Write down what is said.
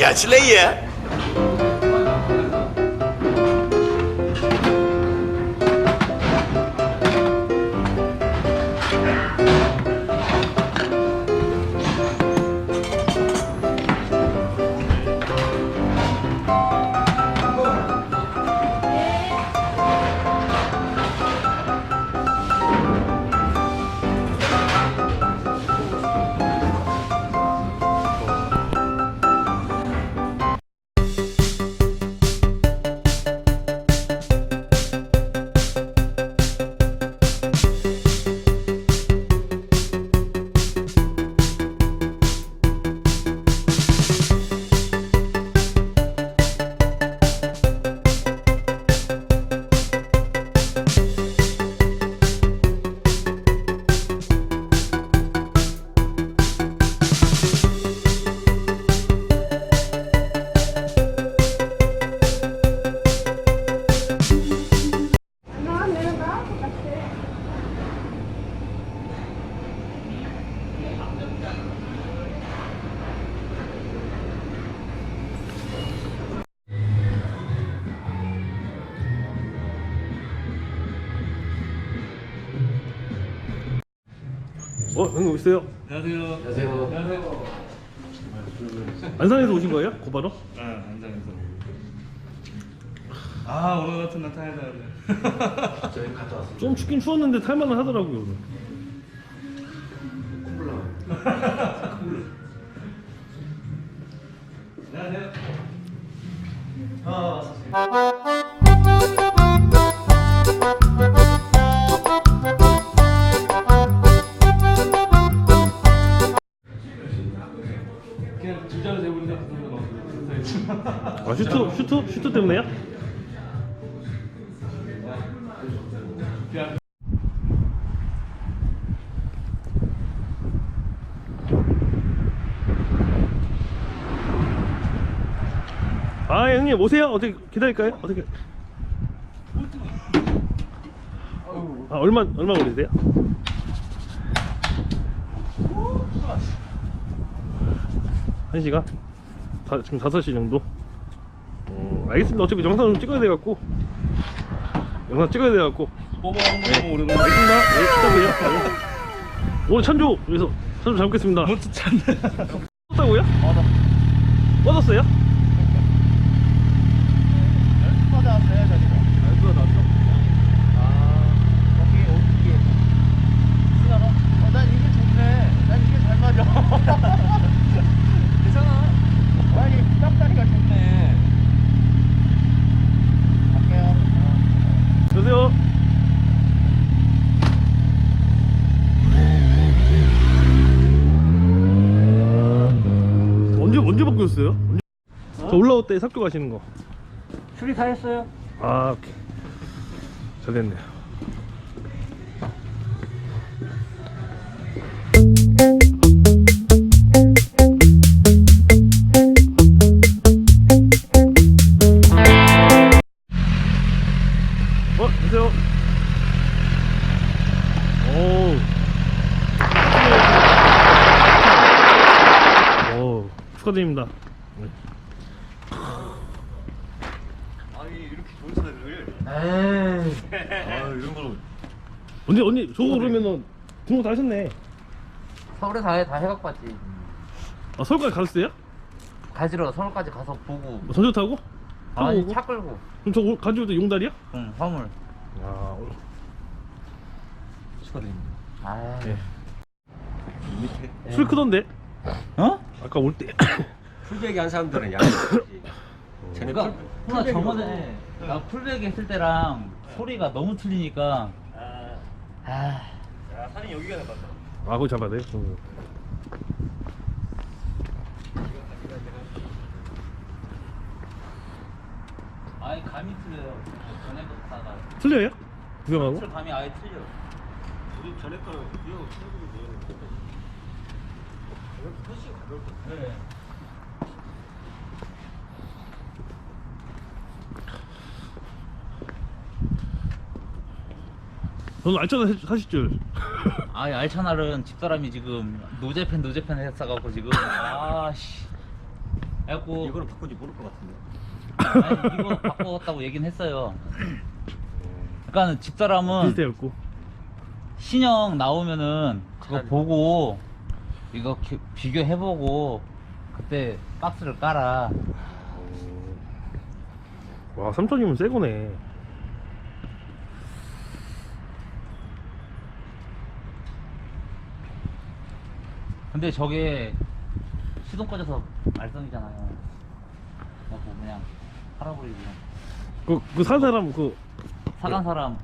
ihtiyaç ne ya? 어, 형님 오셨어요? 안녕하세요. 안녕하세요. 안녕하세요. 안산에서 오신 거예요? 고바로? 아, 안장에서. 아, 오늘 같은 날 타야 되는데. 저희 갔다 왔어요. 좀 춥긴 추웠는데 탈만은 하더라고요 오늘. 안녕하세요. 그 슈트 슈트 때문에요? 아 형님 오세요. 어떻게 기다릴까요? 어떻게? 아 얼마 얼마 걸리세요? 한 시간? 다, 지금 5시 정도? 어, 알겠습니다. 어차피 영상 좀 찍어야 돼갖고 영상 찍어야 돼갖고 뽑아온 거 너무 오래간만에. 알겠습니다. 네, 기다려요. 네. 오늘 찬조 여기서 찬조 잡겠습니다. 못뭐 찾네. 뻗었다고요? 뻗었어요? 뻗어왔어요 저기가 안 뻗어왔어? 아 거기 어디에 쓰나봐? 어난 이게 좋네 난 이게 잘 맞아 괜찮아 아니 땀다리가 좋네 갈게요 여보세요? 언제- 저 올라올 때 삭교 가시는 거. 수리 다 했어요? 아, 오케이. 잘 됐네요. 어, 안녕하세요. 오. 오, 축하드립니다. 네. 아니 이렇게 좋은 차를 에이. 아 이런 걸로 언니, 언니, 저거 그러면은 등록 다 하셨네. 서울에 다, 해, 다 해갖고 왔지. 아, 서울까지 가셨어요? 가지러 서울까지 가서 보고. 뭐 전철 타고? 타고 아니, 오고? 차 끌고. 그럼 저 오- 가지고 도 용달이야? 응, 화물. 아, 축하드립니다. 아, 예. 밑에 술 크던데? 어? 아까 올 때. 풀베기 한 사람들은 양이 있지. 쟤네 그러니까 풀- 저번에 나 풀베기 했을 때랑 소리가 너무 틀리니까 아, 야 산이 여기가 나갔다. 아, 거기 잡아야 돼? 응. 아예 감이 틀려요. 전에부터 다가 틀려요? 구경하고? 틀 감이 아예 틀려. 우리 전에 거는 이거 네. 저 는 알짜다 사- 사실 줄. 아예 알차날은 집사람이 지금 노제팬 노제팬 했어갖고 지금 아씨. 해갖고 이거는 바꾼지 모를 것 같은데. 아니, 이거 바꿨다고 얘긴 했어요. 그러니까는 집사람은 비슷해갖고. 신형 나오면은 그거 보고 이거 기- 비교해보고 그때 박스를 깔아. 와, 3천이면 새 거네. 근데 저게 시동 꺼져서 말썽이잖아요. 그래서 그냥 팔아버리고 그, 그 산 사람, 그, 사간 사람